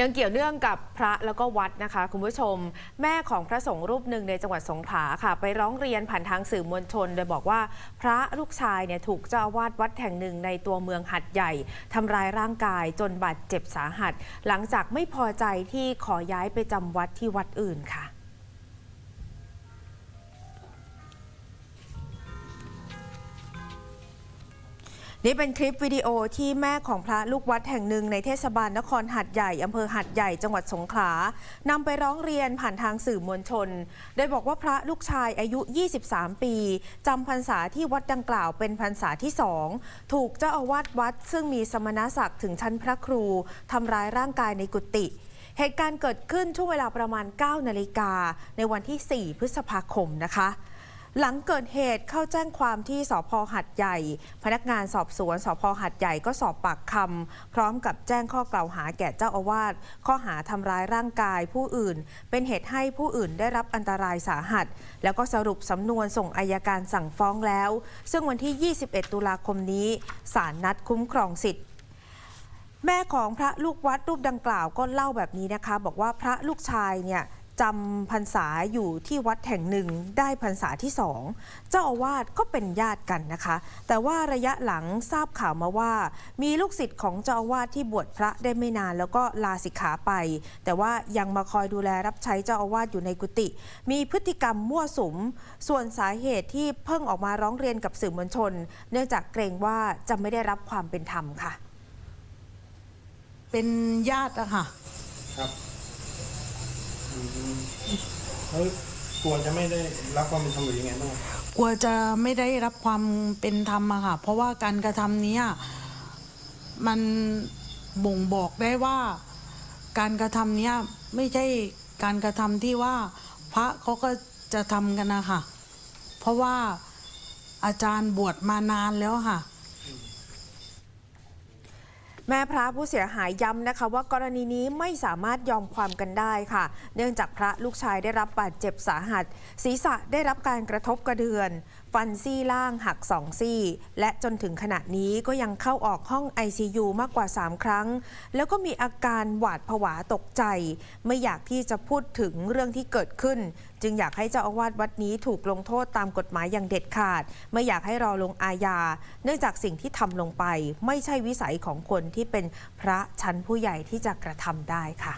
ยังเกี่ยวเนื่องกับพระแล้วก็วัดนะคะ คุณผู้ชม แม่ของพระสงฆ์รูปหนึ่งในจังหวัดสงขลาค่ะ ไปร้องเรียนผ่านทางสื่อมวลชน โดยบอกว่าพระลูกชายเนี่ยถูกเจ้าอาวาสวัดแห่งหนึ่งในตัวเมืองหัดใหญ่ทำร้ายร่างกายจนบาดเจ็บสาหัส หลังจากไม่พอใจที่ขอย้ายไปจำวัดที่วัดอื่นค่ะ นี่เป็นคลิปวิดีโอที่แม่ของพระลูกวัดแห่งหนึ่งในเทศบาลนครหัดใหญ่อำเภอหัดใหญ่จังหวัดสงขลานำไปร้องเรียนผ่านทางสื่อมวลชน โดยบอกว่าพระลูกชายอายุ 23 ปีจำพรรษาที่วัดดังกล่าวเป็นพรรษาที่สองถูกเจ้าอาวาสวัด ซึ่งมีสมณศักดิ์ถึงชั้นพระครูทำร้ายร่างกายในกุฏิเหตุการณ์เกิดขึ้นช่วงเวลาประมาณ 9 นาฬิกาในวันที่ 4 พฤษภาคมนะคะ หลังเกิดเหตุเข้าแจ้งความที่สพหัดใหญ่ พนักงานสอบสวนสพหัดใหญ่ก็สอบปากคำพร้อมกับแจ้งข้อกล่าวหาแก่เจ้าอาวาสข้อหาทำร้ายร่างกายผู้อื่น เป็นเหตุให้ผู้อื่นได้รับอันตรายสาหัส แล้วก็สรุปสำนวนส่งอายการสั่งฟ้องแล้ว ซึ่งวันที่ 21 ตุลาคมนี้ศาลนัดคุ้มครองสิทธิแม่ของพระลูกวัดรูปดังกล่าวก็เล่าแบบนี้นะคะ บอกว่าพระลูกชายเนี่ย จำพรรษาอยู่ที่วัดแห่งหนึ่งได้พรรษาที่สองเจ้าอาวาสก็เป็นญาติกันนะคะ แต่ว่าระยะหลังทราบข่าวมาว่า มีลูกศิษย์ของเจ้าอาวาสที่บวชพระได้ไม่นาน แล้วก็ลาสิกขาไป แต่ว่ายังมาคอยดูแลรับใช้เจ้าอาวาสอยู่ในกุฏิมีพฤติกรรมมั่วสุม ส่วนสาเหตุที่เพิ่งออกมาร้องเรียนกับสื่อมวลชน เนื่องจากเกรงว่าจะไม่ได้รับความเป็นธรรมค่ะ เป็นญาติอะค่ะครับอืม แล้วกลัวจะไม่ได้รับความเป็นธรรมหรือยังไงบ้าง กลัวจะไม่ได้รับความเป็นธรรมอะค่ะ เพราะว่าการกระทำเนี้มันบ่งบอกได้ว่า การกระทำเนี้ยไม่ใช่การกระทำที่ว่าพระเขาก็จะทำกันนะคะเพราะว่าอาจารย์บวชมานานแล้วค่ะ แม่พระผู้เสียหายย้ำนะคะว่ากรณีนี้ไม่สามารถยอมความกันได้ค่ะ เนื่องจากพระลูกชายได้รับบาดเจ็บสาหัส ศีรษะได้รับการกระทบกระเดือน ฟันซี่ล่างหักสองซี่ และจนถึงขณะนี้ก็ยังเข้าออกห้อง ICU มากกว่า 3 ครั้ง แล้วก็มีอาการหวาดผวาตกใจ ไม่อยากที่จะพูดถึงเรื่องที่เกิดขึ้น จึงอยากให้เจ้าอาวาสวัดนี้ถูกลงโทษตามกฎหมายอย่างเด็ดขาด ไม่อยากให้รอลงอาญา เนื่องจากสิ่งที่ทำลงไป ไม่ใช่วิสัยของคนที่เป็นพระชั้นผู้ใหญ่ที่จะกระทำได้ค่ะ